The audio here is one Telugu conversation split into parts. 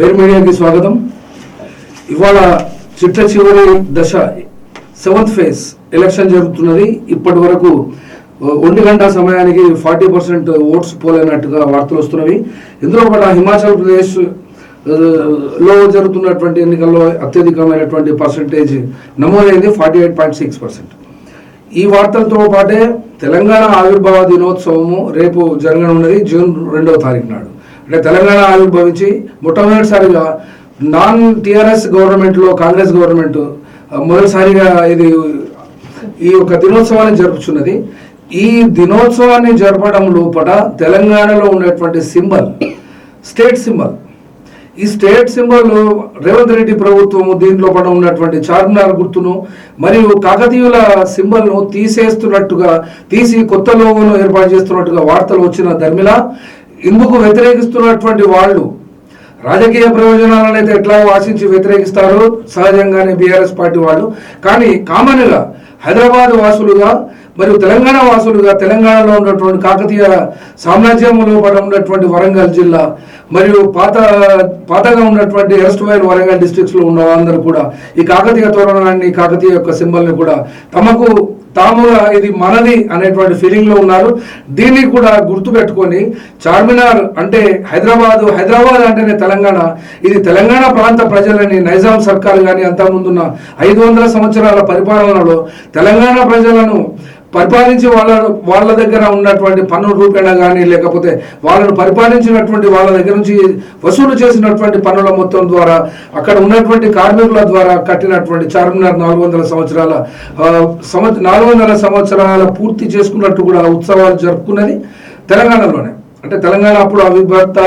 ఫెయిర్ మీడియాకి స్వాగతం. ఇవాళ చిట్ట చివరి దశ సెవెంత్ ఫేజ్ ఎలక్షన్ జరుగుతున్నది. ఇప్పటి వరకు ఒంటి గంట సమయానికి ఫార్టీ పర్సెంట్ ఓట్స్ పోలేనట్టుగా వార్తలు వస్తున్నవి. ఇందులో కూడా హిమాచల్ ప్రదేశ్లో జరుగుతున్నటువంటి ఎన్నికల్లో అత్యధికమైనటువంటి పర్సంటేజ్ నమోదైంది forty eight point six percent ఈ వార్తలతో పాటే తెలంగాణ ఆవిర్భావ దినోత్సవము రేపు జరగనున్నది జూన్ రెండవ తారీఖు నాడు. అంటే తెలంగాణ ఆవిర్భవించి మొట్టమొదటిసారిగా నాన్ టిఆర్ఎస్ గవర్నమెంట్లో కాంగ్రెస్ గవర్నమెంట్ మొదటిసారిగా ఇది ఈ యొక్క దినోత్సవాన్ని జరుపుచున్నది. ఈ దినోత్సవాన్ని జరపడం లోపల తెలంగాణలో ఉన్నటువంటి సింబల్ స్టేట్ సింబల్. ఈ స్టేట్ సింబల్ రేవంత్ రెడ్డి ప్రభుత్వం దీంట్లో పడ ఉన్నటువంటి చార్మినార్ గుర్తును మరియు కాకతీయుల సింబల్ను తీసేస్తున్నట్టుగా తీసి కొత్త లోగోను ఏర్పాటు చేస్తున్నట్టుగా వార్తలు వచ్చిన ధర్మిల ఇందుకు వ్యతిరేకిస్తున్నటువంటి వాళ్ళు రాజకీయ ప్రయోజనాలను అయితే ఎట్లా ఆశించి వ్యతిరేకిస్తారో సహజంగానే బీఆర్ఎస్ పార్టీ వాళ్ళు. కానీ కామన్గా హైదరాబాద్ వాసులుగా మరియు తెలంగాణ వాసులుగా తెలంగాణలో ఉన్నటువంటి కాకతీయ సామ్రాజ్యంలో పడ ఉన్నటువంటి వరంగల్ జిల్లా మరియు పాత పాతగా ఉన్నటువంటి ఎస్ట్ వైల్ వరంగల్ డిస్ట్రిక్ట్స్లో ఉన్న వాళ్ళందరూ కూడా ఈ కాకతీయ తోరణాన్ని కాకతీయ యొక్క సింబల్ని కూడా తమకు తాముగా ఇది మనది అనేటువంటి ఫీలింగ్లో ఉన్నారు. దీన్ని కూడా గుర్తుపెట్టుకొని చార్మినార్ అంటే హైదరాబాదు హైదరాబాద్ అంటేనే తెలంగాణ. ఇది తెలంగాణ ప్రాంత ప్రజలని నైజాం సర్కార్ కానీ అంతకుముందున్న ఐదు వందల సంవత్సరాల పరిపాలనలో తెలంగాణ ప్రజలను పరిపాలించి వాళ్ళ వాళ్ళ దగ్గర ఉన్నటువంటి పన్ను రూపేణ కానీ లేకపోతే వాళ్ళను పరిపాలించినటువంటి వాళ్ళ దగ్గర నుంచి వసూలు చేసినటువంటి పన్నుల మొత్తం ద్వారా అక్కడ ఉన్నటువంటి కార్మికుల ద్వారా కట్టినటువంటి చార్మినార్ నాలుగు వందల సంవత్సరాల నాలుగు వందల సంవత్సరాల పూర్తి చేసుకున్నట్టు కూడా ఉత్సవాలు జరుపుకున్నది తెలంగాణలోనే. అంటే తెలంగాణ అప్పుడు అవిభక్త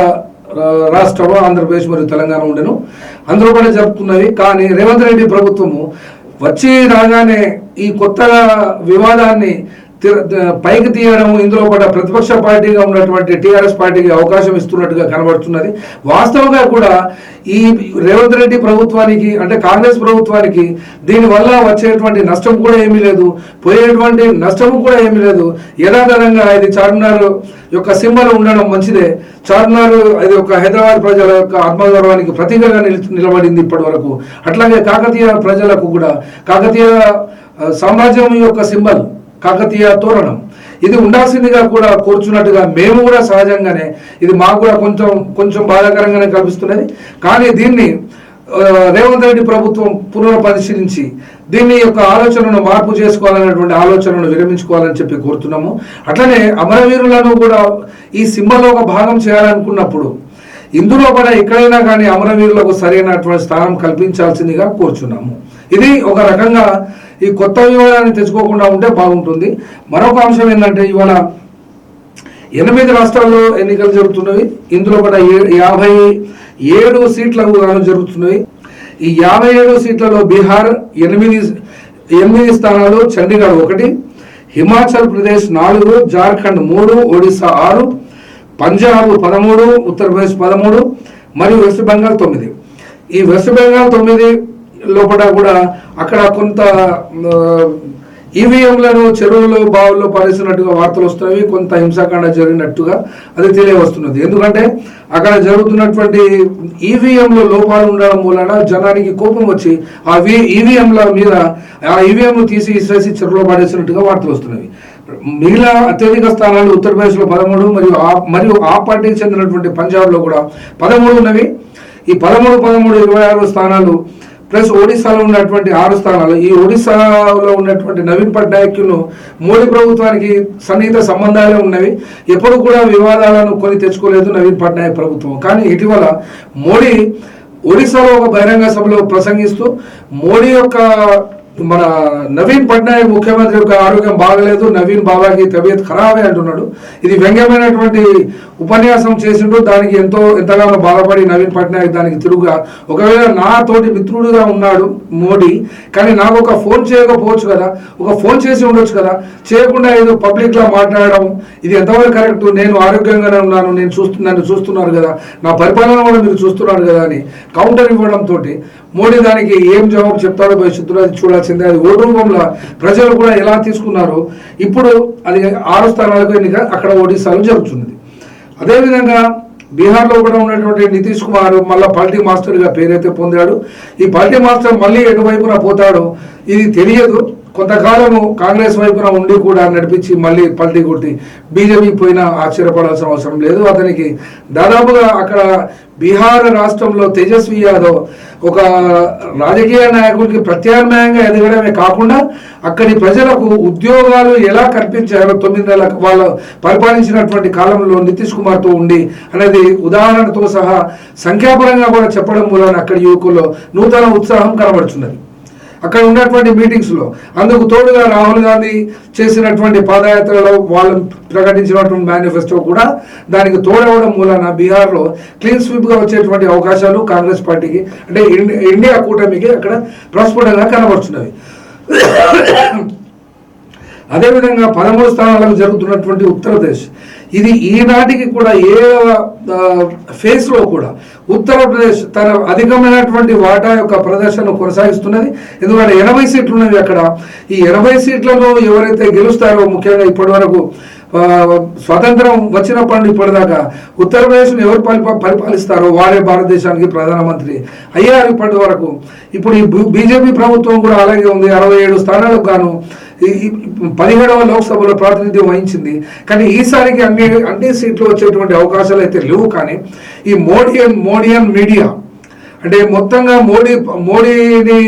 రాష్ట్రం ఆంధ్రప్రదేశ్ మరియు తెలంగాణ ఉండెను. అందులో కూడా జరుపుతున్నవి కానీ రేవంత్ రెడ్డి ప్రభుత్వము వచ్చి రాగానే ఈ కొత్త వివాదాన్ని పైకి తీయడం ఇందులో కూడా ప్రతిపక్ష పార్టీగా ఉన్నటువంటి టీఆర్ఎస్ పార్టీకి అవకాశం ఇస్తున్నట్టుగా కనబడుతున్నది. వాస్తవంగా కూడా ఈ రేవంత్ రెడ్డి ప్రభుత్వానికి అంటే కాంగ్రెస్ ప్రభుత్వానికి దీనివల్ల వచ్చేటువంటి నష్టం కూడా ఏమీ లేదు. పోయేటువంటి నష్టం కూడా ఏమీ లేదు. యథాతథంగా ఇది చార్మినార్ యొక్క సింబల్ ఉండడం మంచిదే. చార్మినార్ అది ఒక హైదరాబాద్ ప్రజల యొక్క ఆత్మగౌరవానికి ప్రతీకగా నిలబడింది ఇప్పటి వరకు అట్లాగే కాకతీయ ప్రజలకు కూడా కాకతీయ సామ్రాజ్యం యొక్క సింబల్ కాకతీయ తోరణం. ఇది ఉండాల్సిందిగా కూడా కోరుచున్నట్టుగా మేము కూడా సహజంగానే ఇది మాకు కూడా కొంచెం కొంచెం బాధాకరంగానే కల్పిస్తున్నది కానీ దీన్ని రేవంత్ రెడ్డి ప్రభుత్వం పునఃపరిశీలించి దీన్ని యొక్క ఆలోచనను మార్పు చేసుకోవాలనేటువంటి ఆలోచనను విరమించుకోవాలని చెప్పి కోరుతున్నాము. అట్లనే అమరవీరులను కూడా ఈ సింబల్లో ఒక భాగం చేయాలనుకున్నప్పుడు ఇందులో కూడా ఎక్కడైనా కానీ అమరవీరులకు సరైనటువంటి స్థానం కల్పించాల్సిందిగా కోరుచున్నాము. ఇది ఒక రకంగా ఈ కొత్త వివాదాన్ని తెచ్చుకోకుండా ఉంటే బాగుంటుంది. మరొక అంశం ఏంటంటే ఇవాళ ఎనిమిది రాష్ట్రాల్లో ఎన్నికలు జరుగుతున్నవి. ఇందులో కూడా యాభై ఏడు సీట్లకు జరుగుతున్నవి. ఈ యాభై ఏడు సీట్లలో బీహార్ ఎనిమిది ఎనిమిది స్థానాలు చండీగఢ్ ఒకటి హిమాచల్ ప్రదేశ్ నాలుగు జార్ఖండ్ మూడు ఒడిశా ఆరు పంజాబ్ పదమూడు ఉత్తరప్రదేశ్ పదమూడు మరియు వెస్ట్ బెంగాల్ తొమ్మిది. ఈ వెస్ట్ బెంగాల్ తొమ్మిది లోపల కూడా అక్కడ కొంత ఈవీఎంలను చెరువులో బావుల్లో పారేసినట్టుగా వార్తలు వస్తున్నవి కొంత హింసాకాండ జరిగినట్టుగా అది తెలియవస్తున్నది. ఎందుకంటే అక్కడ జరుగుతున్నటువంటి ఈవీఎంలో లోపాలు ఉండడం వలన జనానికి కోపం వచ్చి ఆ వి ఈవీఎంల మీద ఆ ఈవీఎం తీసి ఇసేసి చెరువులో పాడేసినట్టుగా వార్తలు వస్తున్నవి మిగిలిన అత్యధిక స్థానాలు ఉత్తరప్రదేశ్లో పదమూడు మరియు ఆ మరియు ఆ పార్టీకి చెందినటువంటి పంజాబ్లో కూడా పదమూడు ఉన్నవి. ఈ పదమూడు పదమూడు ఇరవై ఆరు స్థానాలు ప్లస్ ఒడిశాలో ఉన్నటువంటి ఆరు స్థానాలు. ఈ ఒడిశాలో ఉన్నటువంటి నవీన్ పట్నాయక్ను మోడీ ప్రభుత్వానికి సన్నిహిత సంబంధాలే ఉన్నవి. ఎప్పుడు కూడా వివాదాలను కొని తెచ్చుకోలేదు నవీన్ పట్నాయక్ ప్రభుత్వం. కానీ ఇటీవల మోడీ ఒడిశాలో ఒక బహిరంగ సభలో ప్రసంగిస్తూ మోడీ యొక్క మన నవీన్ పట్నాయక్ ముఖ్యమంత్రి యొక్క ఆరోగ్యం బాగలేదు నవీన్ బాబాకి తబియత్ ఖరాబే అంటున్నాడు. ఇది వ్యంగ్యమైనటువంటి ఉపన్యాసం చేసిండు. దానికి ఎంతో ఎంతగానో బాధపడి నవీన్ పట్నాయక్ దానికి తిరుగుగా ఒకవేళ నా తోటి మిత్రుడుగా ఉన్నాడు మోడీ కానీ నాకు ఒక ఫోన్ చేయకపోవచ్చు కదా ఒక ఫోన్ చేసి ఉండొచ్చు కదా చేయకుండా ఏదో పబ్లిక్లో మాట్లాడడం ఇది ఎంతవరకు కరెక్ట్? నేను ఆరోగ్యంగానే ఉన్నాను నేను చూస్తు నన్ను చూస్తున్నారు కదా నా పరిపాలన కూడా మీరు చూస్తున్నారు కదా అని కౌంటర్ ఇవ్వడం తోటి మోడీ దానికి ఏం జవాబు చెప్తారో భవిష్యత్తులో అది చూడాల్సిందే. అది ఓటు రూపంలో ప్రజలు కూడా ఎలా తీసుకున్నారో ఇప్పుడు అది ఆరు స్థానాలకు ఎన్నిక అక్కడ ఒడిశాలో జరుగుతున్నది. అదేవిధంగా బీహార్లో కూడా ఉన్నటువంటి నితీష్ కుమార్ మళ్ళీ పల్టీ మాస్టర్గా పేరైతే పొందాడు. ఈ పల్టీ మాస్టర్ మళ్ళీ ఎటువైపున పోతాడో ఇది తెలియదు. కొంతకాలము కాంగ్రెస్ వైపున ఉండి కూడా నడిపించి మళ్ళీ పల్టీ కొట్టి బీజేపీ పోయినా ఆశ్చర్యపడాల్సిన అవసరం లేదు. అతనికి దాదాపుగా అక్కడ బీహార్ రాష్ట్రంలో తేజస్వి యాదవ్ ఒక రాజకీయ నాయకుడికి ప్రత్యామ్నాయంగా ఎదగడమే కాకుండా అక్కడి ప్రజలకు ఉద్యోగాలు ఎలా కల్పించారో తొమ్మిది నెలల వాళ్ళు పరిపాలించినటువంటి కాలంలో నితీష్ కుమార్తో ఉండి అనేది ఉదాహరణతో సహా సంఖ్యాపరంగా కూడా చెప్పడం మూలన అక్కడి యువకుల్లో నూతన ఉత్సాహం కనబడుతున్నది అక్కడ ఉన్నటువంటి మీటింగ్స్లో అందుకు తోడుగా రాహుల్ గాంధీ చేసినటువంటి పాదయాత్రలో వాళ్ళు ప్రకటించినటువంటి మేనిఫెస్టో కూడా దానికి తోడవడం మూలన బీహార్లో క్లీన్ స్వీప్గా వచ్చేటువంటి అవకాశాలు కాంగ్రెస్ పార్టీకి అంటే ఇండి- ఇండియా కూటమికి అక్కడ ప్రస్ఫుటంగా కనబడుతున్నవి అదేవిధంగా పదమూడు స్థానాలకు జరుగుతున్నటువంటి ఉత్తరప్రదేశ్. ఇది ఈనాటికి కూడా ఏ ఫేస్లో కూడా ఉత్తరప్రదేశ్ తన అధికమైనటువంటి వాటా యొక్క ప్రదర్శన కొనసాగిస్తున్నది. ఎందుకంటే ఎనభై సీట్లు ఉన్నవి అక్కడ. ఈ ఎనభై సీట్లను ఎవరైతే గెలుస్తారో ముఖ్యంగా ఇప్పటి వరకు స్వతంత్రం వచ్చినప్పటి నుండి ఇప్పటిదాకా ఉత్తరప్రదేశ్ను ఎవరు పరిపా పరిపాలిస్తారో వారే భారతదేశానికి ప్రధానమంత్రి అయ్యారు ఇప్పటి వరకు. ఇప్పుడు ఈ బీజేపీ ప్రభుత్వం కూడా అలాగే ఉంది. అరవై ఏడు స్థానాలకు గాను పదిహేడవ లోక్సభలో ప్రాతినిధ్యం వహించింది. కానీ ఈసారికి అన్ని అన్ని సీట్లు వచ్చేటువంటి అవకాశాలు అయితే లేవు. కానీ ఈ మోడియన్ మోడియన్ మీడియా అంటే మొత్తంగా మోడీ మోడీని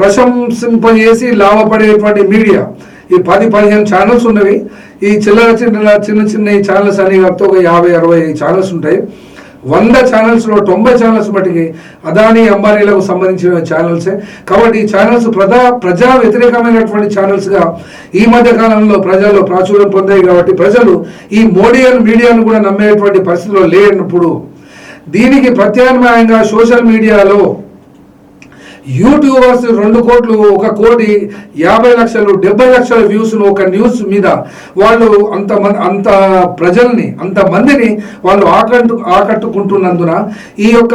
ప్రశంసింపజేసి లాభపడేటువంటి మీడియా ఈ పది పదిహేను ఛానల్స్ ఉన్నవి. ఈ చిల్లర చిన్న చిన్న చిన్న ఈ ఛానల్స్ అని కాకపోతే ఒక యాభై అరవై ఛానల్స్ ఉంటాయి. వంద ఛానల్స్లో తొంభై ఛానల్స్ మటుకి అదానీ అంబానీలకు సంబంధించిన ఛానల్సే కాబట్టి ఈ ఛానల్స్ ప్రజా ప్రజా వ్యతిరేకమైనటువంటి ఛానల్స్గా ఈ మధ్య కాలంలో ప్రజల్లో ప్రాచుర్యం పొందాయి కాబట్టి ప్రజలు ఈ మోడీ అని మీడియాను కూడా నమ్మేటువంటి పరిస్థితిలో లేనప్పుడు దీనికి ప్రత్యామ్నాయంగా సోషల్ మీడియాలో యూట్యూబర్స్ రెండు కోట్లు ఒక కోటి యాభై లక్షలు డెబ్బై లక్షల వ్యూస్ను ఒక న్యూస్ మీద. వాళ్ళు అంత అంత ప్రజల్ని అంత మందిని వాళ్ళు ఆకట్టు ఆకట్టుకుంటున్నందున ఈ యొక్క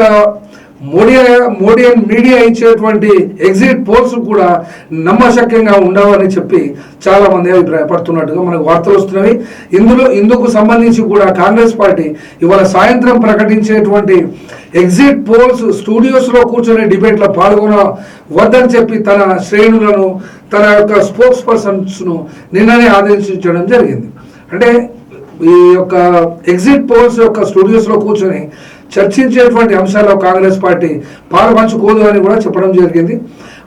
మోడీ మోడీ అండ్ మీడియా ఇచ్చేటువంటి ఎగ్జిట్ పోల్స్ కూడా నమ్మశక్యంగా ఉండవని చెప్పి చాలా మంది అభిప్రాయపడుతున్నట్టుగా మనకు వార్తలు వస్తున్నవి ఇందులో ఇందుకు సంబంధించి కూడా కాంగ్రెస్ పార్టీ ఇవాళ సాయంత్రం ప్రకటించేటువంటి ఎగ్జిట్ పోల్స్ స్టూడియోస్లో కూర్చొని డిబేట్లో పాల్గొన వద్దని చెప్పి తన శ్రేణులను తన యొక్క స్పోక్స్ పర్సన్స్ను నిన్ననే ఆదేశించడం జరిగింది. అంటే ఈ యొక్క ఎగ్జిట్ పోల్స్ యొక్క స్టూడియోస్లో కూర్చొని చర్చించేటువంటి అంశాల్లో కాంగ్రెస్ పార్టీ పాలుపంచుకోదు అని కూడా చెప్పడం జరిగింది.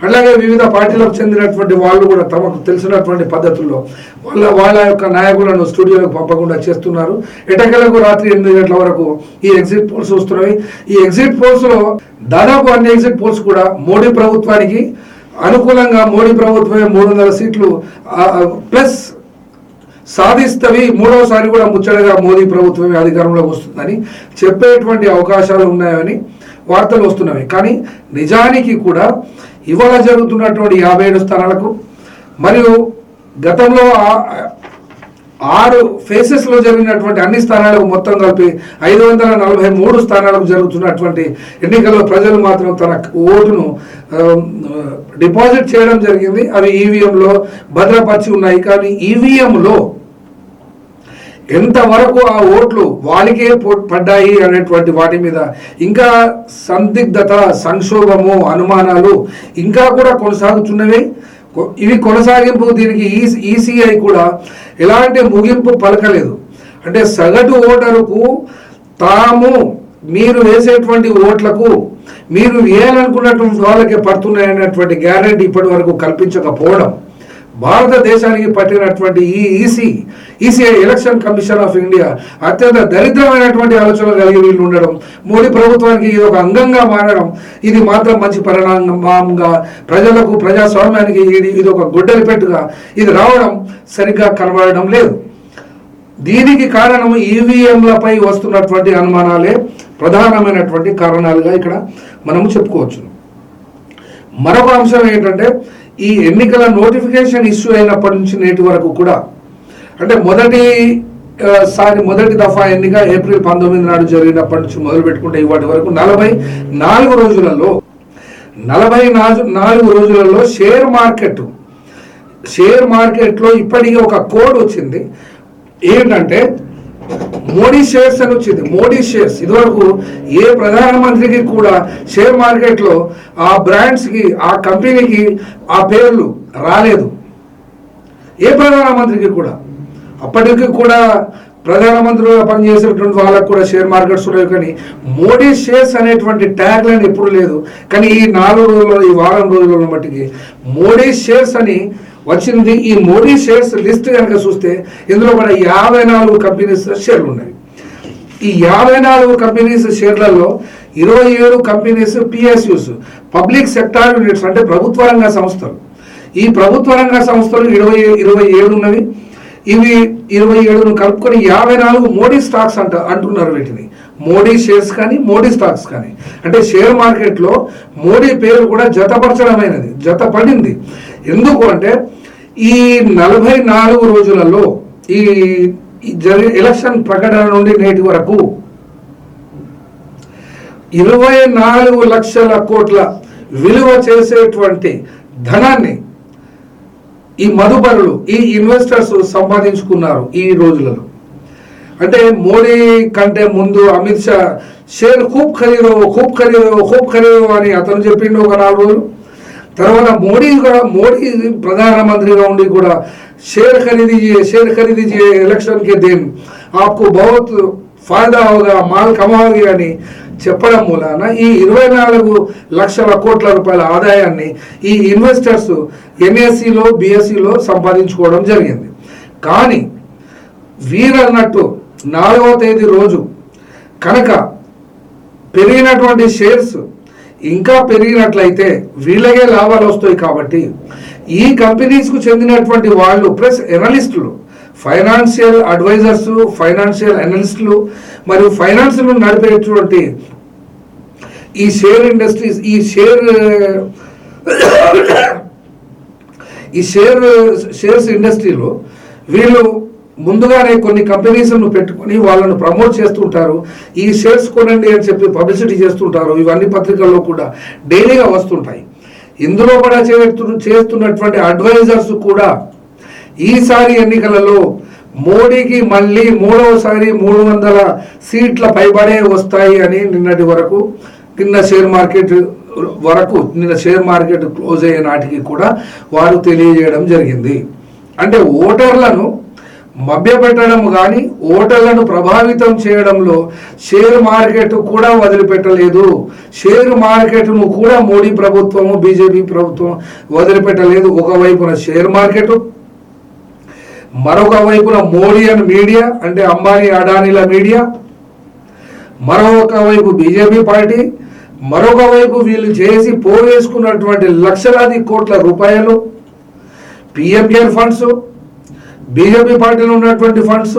అలాగే వివిధ పార్టీలకు చెందినటువంటి వాళ్ళు కూడా తమకు తెలిసినటువంటి పద్ధతుల్లో వాళ్ళ వాళ్ళ యొక్క నాయకులను స్టూడియోలకు పంపకుండా చేస్తున్నారు. ఎటకలకు రాత్రి ఎనిమిది గంటల వరకు ఈ ఎగ్జిట్ పోల్స్ వస్తున్నాయి. ఈ ఎగ్జిట్ పోల్స్లో దాదాపు అన్ని ఎగ్జిట్ పోల్స్ కూడా మోడీ ప్రభుత్వానికి అనుకూలంగా మోడీ ప్రభుత్వమే మూడు వందల సీట్లు ప్లస్ సాధిస్తవి మూడవసారి కూడా ముచ్చటగా మోదీ ప్రభుత్వమే అధికారంలోకి వస్తుందని చెప్పేటువంటి అవకాశాలు ఉన్నాయని వార్తలు వస్తున్నాయి. కానీ నిజానికి కూడా ఇవాళ జరుగుతున్నటువంటి యాభై ఏడు స్థానాలకు మరియు గతంలో ఆరు ఫేసెస్లో జరిగినటువంటి అన్ని స్థానాలకు మొత్తం కలిపి ఐదు వందల నలభై మూడు స్థానాలకు జరుగుతున్నటువంటి ఎన్నికల్లో ప్రజలు మాత్రం తన ఓటును డిపాజిట్ చేయడం జరిగింది. అవి ఈవీఎంలో భద్రపరిచి ఉన్నాయి. కానీ ఈవీఎంలో ఎంతవరకు ఆ ఓట్లు వాళ్ళకే పో- పడ్డాయి అనేటువంటి వాటి మీద ఇంకా సందిగ్ధత సంక్షోభము అనుమానాలు ఇంకా కూడా కొనసాగుతున్నవి. ఇవి కొనసాగింపు దీనికి ఈసీఐ కూడా ఎలాంటి ముగింపు పలకలేదు. అంటే సగటు ఓటరుకు తాము మీరు వేసేటువంటి ఓట్లకు మీరు వేయాలనుకున్నటువంటి వాళ్ళకే పడుతున్నాయనేటువంటి గ్యారంటీ ఇప్పటి వరకు కల్పించకపోవడం భారతదేశానికి పట్టినటువంటి ఈ EC ECI election commission of India అత్యంత దరిద్రమైనటువంటి ఆలోచనలు కలిగి వీళ్ళు ఉండడం మోడీ ప్రభుత్వానికి ఇది ఒక అంగంగా మారడం ఇది మాత్రం మంచి పరిణామంగా ప్రజలకు ప్రజాస్వామ్యానికి ఇది ఇది ఒక గుడ్డలి పెట్టుగా ఇది రావడం సరిగ్గా కనబడడం లేదు. దీనికి కారణం ఈవీఎంలపై వస్తున్నటువంటి అనుమానాలే ప్రధానమైనటువంటి కారణాలుగా ఇక్కడ మనము చెప్పుకోవచ్చు. మరొక అంశం ఏంటంటే ఈ ఎన్నికల నోటిఫికేషన్ ఇష్యూ అయినప్పటి నుంచి నేటి వరకు కూడా అంటే మొదటి సారి మొదటి దఫా ఎన్నిక ఏప్రిల్ పంతొమ్మిది నాడు జరిగినప్పటి నుంచి మొదలు పెట్టుకుంటే ఇవాటి వరకు నలభై నాలుగు రోజులలో నలభై నాలుగు నాలుగు రోజులలో షేర్ మార్కెట్ షేర్ మార్కెట్లో ఇప్పటికీ ఒక కోడ్ వచ్చింది. ఏంటంటే మోడీ షేర్స్ అని వచ్చింది. మోడీ షేర్స్. ఇదివరకు ఏ ప్రధానమంత్రికి కూడా షేర్ మార్కెట్లో ఆ బ్రాండ్స్కి ఆ కంపెనీకి ఆ పేర్లు రాలేదు. ఏ ప్రధానమంత్రికి కూడా. అప్పటికి కూడా ప్రధానమంత్రిగా పనిచేసినటువంటి వాళ్ళకు కూడా షేర్ మార్కెట్స్ ఉన్నాయి కానీ మోడీ షేర్స్ అనేటువంటి ట్యాగ్ లైన్ ఎప్పుడు లేదు. కానీ ఈ నాలుగు రోజుల్లో ఈ వారం రోజులలో మట్టికి మోడీ షేర్స్ అని వచ్చింది. ఈ మోడీ షేర్స్ లిస్ట్ కనుక చూస్తే ఇందులో కూడా యాభై నాలుగు కంపెనీస్ షేర్లు ఉన్నాయి. ఈ యాభై నాలుగు కంపెనీస్ షేర్లలో ఇరవై ఏడు companies PSUs public sector units అంటే ప్రభుత్వ రంగ సంస్థలు. ఈ ప్రభుత్వ రంగ సంస్థలు ఇరవై ఇరవై ఏడు ఉన్నవి. ఇవి ఇరవై ఏడును కలుపుకొని యాభై నాలుగు మోడీ స్టాక్స్ అంట అంటున్నారు వీటిని. మోడీ షేర్స్ కానీ మోడీ స్టాక్స్ కానీ. అంటే షేర్ మార్కెట్లో మోడీ పేరు కూడా జతపరచడమైనది జతపడింది. ఎందుకు అంటే ఈ నలభై నాలుగు రోజులలో ఈ జరి ఎలక్షన్ ప్రకటన నుండి నేటి వరకు ఇరవై నాలుగు లక్షల కోట్ల విలువ చేసేటువంటి ధనాన్ని ఈ మధుబరులు ఈ ఇన్వెస్టర్స్ సంపాదించుకున్నారు ఈ రోజులలో. అంటే మోడీ కంటే ముందు అమిత్ షా షేర్ ఖూబ్ ఖరీదో ఖూబ్ ఖరీదో ఖూబ్ ఖరీదో అని అతను చెప్పిండు ఒక నాలుగు రోజులు. తర్వాత మోడీ కూడా మోడీ ప్రధానమంత్రిగా ఉండి కూడా షేర్ ఖరీది షేర్ ఖరీది ఎలక్షన్కి దేన్? ఆకు బహుత్ ఫాయిదా అవుగా మాల్ కమాలి అని చెప్పడం మూలాన ఈ ఇరవై నాలుగు లక్షల కోట్ల రూపాయల ఆదాయాన్ని ఈ ఇన్వెస్టర్స్ ఎంఎస్సిలో బిఎస్సిలో సంపాదించుకోవడం జరిగింది. కానీ వీరన్నట్టు నాలుగవ తేదీ రోజు కనుక పెరిగినటువంటి షేర్స్ ఇంకా పెరిగినట్లయితే వీళ్ళకే లాభాలు వస్తాయి కాబట్టి ఈ కంపెనీస్కు చెందినటువంటి వాళ్ళు ప్లస్ ఎనలిస్టులు ఫైనాన్షియల్ అడ్వైజర్స్ ఫైనాన్షియల్ అనలిస్టులు మరియు ఫైనాన్స్ను నడిపేటువంటి ఈ షేర్ ఇండస్ట్రీస్ ఈ షేర్ ఈ షేర్ షేర్స్ ఇండస్ట్రీలో వీళ్ళు ముందుగానే కొన్ని కంపెనీస్ను పెట్టుకొని వాళ్ళను ప్రమోట్ చేస్తుంటారు. ఈ షేర్స్ కొనండి అని చెప్పి పబ్లిసిటీ చేస్తుంటారు. ఇవన్నీ పత్రికల్లో కూడా డైలీగా వస్తుంటాయి. ఇందులో కూడా చేస్తు చేస్తున్నటువంటి అడ్వైజర్స్ కూడా ఈసారి ఎన్నికలలో మోడీకి మళ్ళీ మూడవసారి మూడు వందల సీట్ల పైబడే వస్తాయి అని నిన్నటి వరకు నిన్న షేర్ మార్కెట్ వరకు నిన్న షేర్ మార్కెట్ క్లోజ్ అయ్యే నాటికి కూడా వారు తెలియజేయడం జరిగింది. అంటే ఓటర్లను మభ్యపెట్టడం కానీ ఓటర్లను ప్రభావితం చేయడంలో షేర్ మార్కెట్ కూడా వదిలిపెట్టలేదు. షేర్ మార్కెట్ను కూడా మోడీ ప్రభుత్వము బీజేపీ ప్రభుత్వం వదిలిపెట్టలేదు. ఒకవైపున షేర్ మార్కెట్ మరొక వైపున మోడీ అండ్ మీడియా అంటే అంబానీ అడానీల మీడియా మరొక వైపు బీజేపీ పార్టీ మరొక వైపు వీళ్ళు చేసి పోవేసుకున్నటువంటి లక్షలాది కోట్ల రూపాయలు పిఎం కేర్ ఫండ్స్ బీజేపీ పార్టీలో ఉన్నటువంటి ఫండ్స్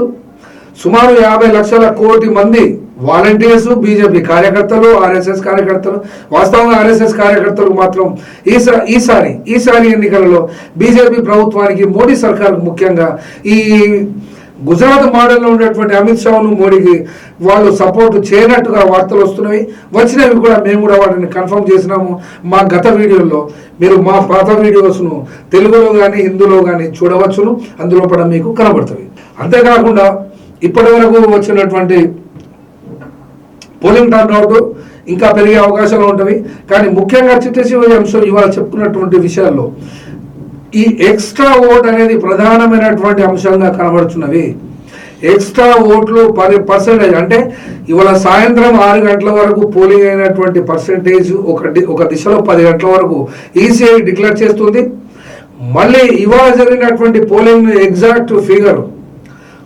సుమారు యాభై లక్షల కోటి మంది వాలంటీర్స్ బీజేపీ కార్యకర్తలు ఆర్ఎస్ఎస్ కార్యకర్తలు వాస్తవంగా ఆర్ఎస్ఎస్ కార్యకర్తలు మాత్రం ఈసా ఈసారి ఈసారి ఎన్నికలలో బీజేపీ ప్రభుత్వానికి మోడీ సర్కార్ ముఖ్యంగా ఈ గుజరాత్ మోడల్లో ఉన్నటువంటి అమిత్ షాను మోడీకి వాళ్ళు సపోర్ట్ చేయనట్టుగా వార్తలు వస్తున్నాయి. వచ్చినవి కూడా మేము కూడా వాటిని కన్ఫర్మ్ చేసినాము మా గత వీడియోలో మీరు మా పాత వీడియోస్ను తెలుగులో కానీ హిందీలో కానీ చూడవచ్చును. అందులో కూడా మీకు కనబడుతుంది. అంతేకాకుండా ఇప్పటి వరకు వచ్చినటువంటి పోలింగ్ టర్న్అవుట్ ఇంకా పెరిగే అవకాశాలు ఉంటవి కానీ ముఖ్యంగా చిత్తశివ అంశం ఇవాళ చెప్పుకున్నటువంటి విషయాల్లో ఈ ఎక్స్ట్రా ఓట్ అనేది ప్రధానమైనటువంటి అంశంగా కనబడుతున్నవి ఎక్స్ట్రా ఓట్లు పది పర్సెంటేజ్ అంటే ఇవాళ సాయంత్రం ఆరు గంటల వరకు పోలింగ్ అయినటువంటి పర్సెంటేజ్ ఒక ఒక దిశలో పది గంటల వరకు ఈసీఐ డిక్లేర్ చేస్తుంది. మళ్ళీ ఇవాళ జరిగినటువంటి పోలింగ్ ఎగ్జాక్ట్ ఫిగర్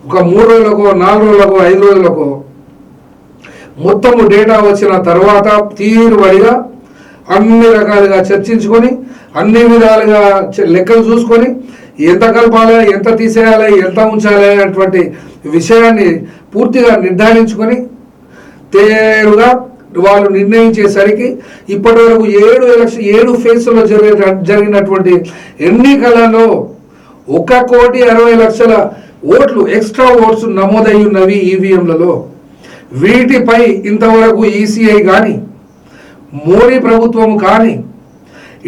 ఒక మూడు రోజులకు నాలుగు రోజులకు ఐదు రోజులకు మొత్తము డేటా వచ్చిన తర్వాత తీరుబడిగా అన్ని రకాలుగా చర్చించుకొని అన్ని విధాలుగా లెక్కలు చూసుకొని ఎంత కలపాలి ఎంత తీసేయాలి ఎంత ఉంచాలి అనేటువంటి విషయాన్ని పూర్తిగా నిర్ధారించుకొని తేరుగా వాళ్ళు నిర్ణయించేసరికి ఇప్పటి వరకు ఏడు ఎలక్షన్ ఏడు ఫేజ్లో జరిగే జరిగినటువంటి ఎన్నికలలో ఒక కోటి అరవై లక్షల ఓట్లు ఎక్స్ట్రా ఓట్స్ నమోదయ్యున్నవి ఉన్నవి ఈవీఎంలలో. వీటిపై ఇంతవరకు ఈసీఐ కానీ మోడీ ప్రభుత్వం కానీ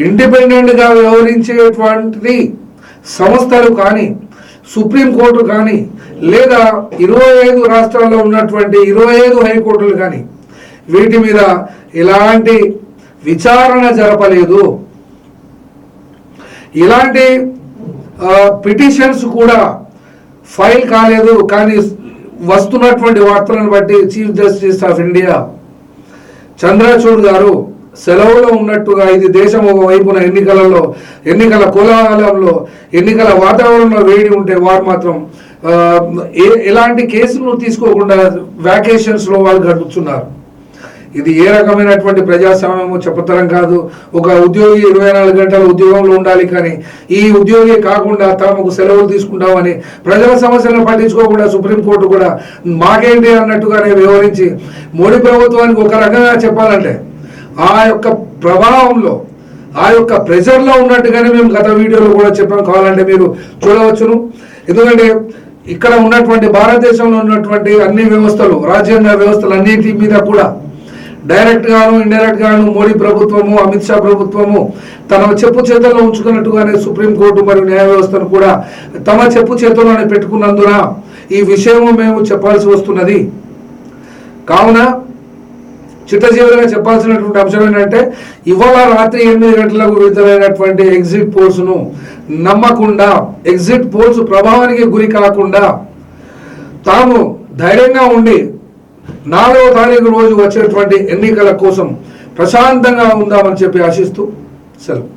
ఇండిపెండెంట్గా వ్యవహరించేటువంటి సంస్థలు కానీ సుప్రీంకోర్టు కానీ లేదా ఇరవై ఐదు రాష్ట్రాల్లో ఉన్నటువంటి ఇరవై ఐదు హైకోర్టులు కానీ వీటి మీద ఎలాంటి విచారణ జరపలేదు. ఇలాంటి పిటిషన్స్ కూడా ఫైల్ కాలేదు. కానీ వస్తున్నటువంటి వార్తలను బట్టి chief justice of India Chandrachud garu సెలవులో ఉన్నట్టుగా ఇది దేశం ఒక వైపున ఎన్నికలలో ఎన్నికల కోలాహలంలో ఎన్నికల వాతావరణంలో వేడి ఉంటే వారు మాత్రం ఎలాంటి కేసులు తీసుకోకుండా వ్యాకేషన్స్లో వాళ్ళు గడుపుతున్నారు. ఇది ఏ రకమైనటువంటి ప్రజాస్వామ్యము చెప్పతరం కాదు. ఒక ఉద్యోగి ఇరవై నాలుగు గంటల ఉద్యోగంలో ఉండాలి కానీ ఈ ఉద్యోగి కాకుండా తమకు సెలవులు తీసుకుంటామని ప్రజల సమస్యలను పట్టించుకోకుండా సుప్రీంకోర్టు కూడా మాకేంటి అన్నట్టుగానే వివరించి మోడీ ప్రభుత్వానికి ఒక రకంగా చెప్పాలంటే ఆ యొక్క ప్రభావంలో ఆ యొక్క ప్రెషర్లో ఉన్నట్టుగానే మేము గత వీడియోలో కూడా చెప్పాం. కావాలంటే మీరు చూడవచ్చును. ఎందుకంటే ఇక్కడ ఉన్నటువంటి భారతదేశంలో ఉన్నటువంటి అన్ని వ్యవస్థలు రాజ్యాంగ వ్యవస్థలు అన్నిటి మీద కూడా డైరెక్ట్ గాను ఇండైరెక్ట్ గాను మోడీ ప్రభుత్వము అమిత్ షా ప్రభుత్వము తన చెప్పు చేతుల్లో ఉంచుకున్నట్టుగానే సుప్రీంకోర్టు మరియు న్యాయ వ్యవస్థను కూడా తమ చెప్పు చేతుల్లోనే పెట్టుకున్నందున ఈ విషయము మేము చెప్పాల్సి వస్తున్నది. కావున చిట్టచివరిగా చెప్పాల్సినటువంటి అంశం ఏంటంటే ఇవాళ రాత్రి ఎనిమిది గంటలకు విడుదలైనటువంటి ఎగ్జిట్ పోల్స్ను నమ్మకుండా ఎగ్జిట్ పోల్స్ ప్రభావానికి గురి కాకుండా తాము ధైర్యంగా ఉండి నాలుగవ తారీఖు రోజు వచ్చేటువంటి ఎన్నికల కోసం ప్రశాంతంగా ఉందామని చెప్పి ఆశిస్తూ సెలవు.